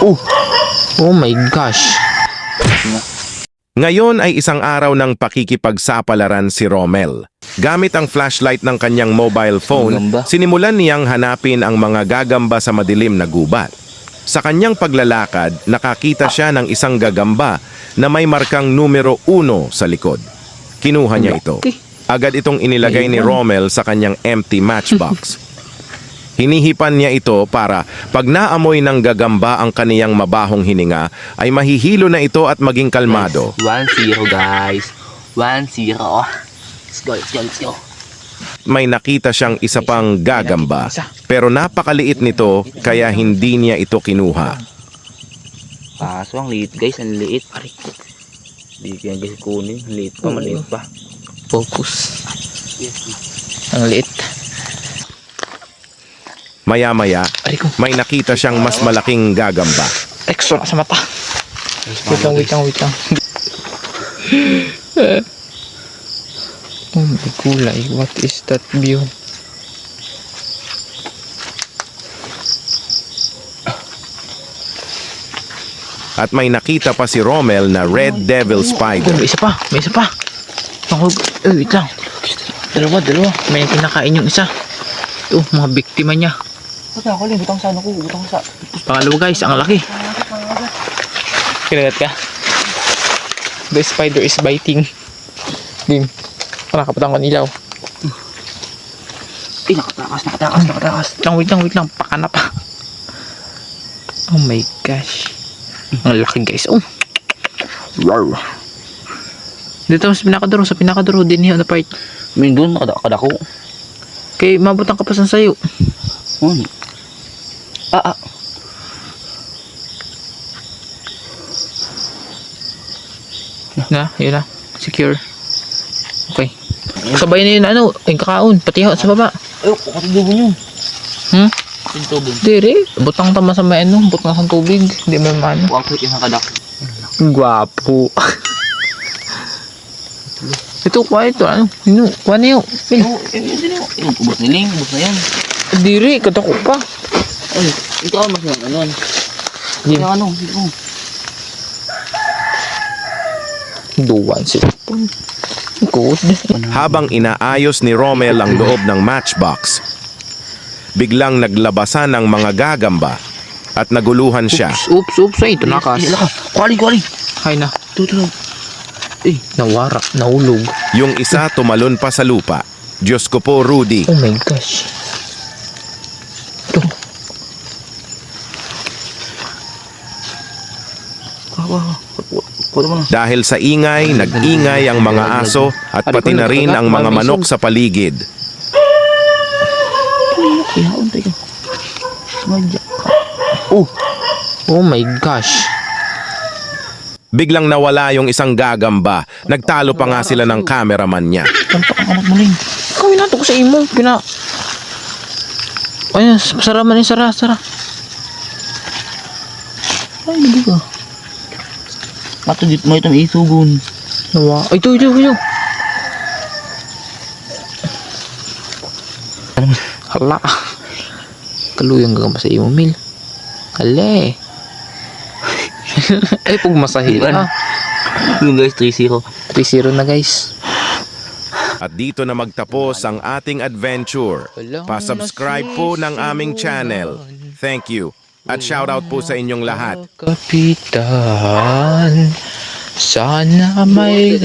Oh. Oh my gosh. Ngayon ay isang araw ng pakikipagsapalaran si Rommel. Gamit ang flashlight ng kanyang mobile phone, sinimulan niyang hanapin ang mga gagamba sa madilim na gubat. Sa kanyang paglalakad, nakakita siya ng isang gagamba na may markang numero 1 sa likod. Kinuha niya ito. Agad itong inilagay ni Rommel sa kanyang empty matchbox. Hinihipan niya ito para pag naamoy ng gagamba ang kaniyang mabahong hininga ay mahihilo na ito at maging kalmado. 1-0 guys. 1-0. Let's go, let's go, let's go. May nakita siyang isa pang gagamba pero napakaliit nito kaya hindi niya ito kinuha. Kaso ang liit guys, ang liit. Aray. Hindi ko yan guys kunin. Ang liit pa, maliit pa. Focus. Ang liit. Maya-maya, may nakita siyang mas malaking gagamba. Extra sa mata. Wait lang, wait lang, wait lang. oh my kulay, what is that view? At may nakita pa si Rommel na Red Devil Oh, Spider. may isa pa, may isa pa. Ako, eh, wait lang. Dalawa, dalawa. May kinakain yung isa. Ito, mga biktima niya. Butang ko, butang sa ano ko, butang sa... Pangalawa guys, ang laki. Kinagat ka? The spider is biting. Dim. Nakakapatang kanilaw. Eh, nakatakas, nakatakas, nakatakas. Wait lang, wait lang, wait lang. Paka na pa. Oh my gosh. Ang laki guys. Oh. Wow. Dito sa pinakaduro, sa pinakaduro din yun na part. May doon, nakadako. Kay mabutang ka pa sa sayo. Oh. Ah, ah. Na, yun na. Secure. Okay. Sabay na yun, ano, yung kakaon, pati sa baba. Ay, katulungan yun. Hmm? Yung tubig. Dire, butang tama sa may ano, butang sa tubig. Hindi mo maano. Huwag ko yung nakadako. Gwapo. ito, kuha ito, ano? Ino, kuha na yun. Pin. Oh, eh, yun yun. Ubos na ling, ubos na yan. Dire, katako pa. Ay, ikaw mas yung ano. Dim. Yung ano, ito. Duwan sila. Good. Habang inaayos ni Rommel ang loob ng matchbox, biglang naglabasan ng mga gagamba at naguluhan siya. Oops, oops, ay, tunakas. Ay, laka. Kuwali, kuwali. Hay na. Ito, ito. Eh, nawara, nahulog. Yung isa tumalon pa sa lupa. Diyos ko po, Rudy. Oh my gosh. Ito. Dahil sa ingay, nag-ingay ang mga aso at pati na rin ang mga manok sa paligid. Sumadya. Oh my gosh. Biglang nawala yung isang gagamba. Nagtalo pa nga sila ng cameraman niya. Tantok ang anak mo. Kawin nato ko sa imo. Pina... Ayun, sara man yung sara, sara. Ay, hindi ka. Ato dit mo itong isugon. Nawa. Ay, ito, ito, ito. Hala. Kaluyang gagamba sa imo, Mil. Hale. Ay, pugmasahi. Iwan. Ah, Yung guys, 3-0. 3-0 na guys. At dito na magtapos ang ating adventure. Pa-subscribe po ng aming channel. Thank you. At shoutout po sa inyong lahat. Kapitan, sana may...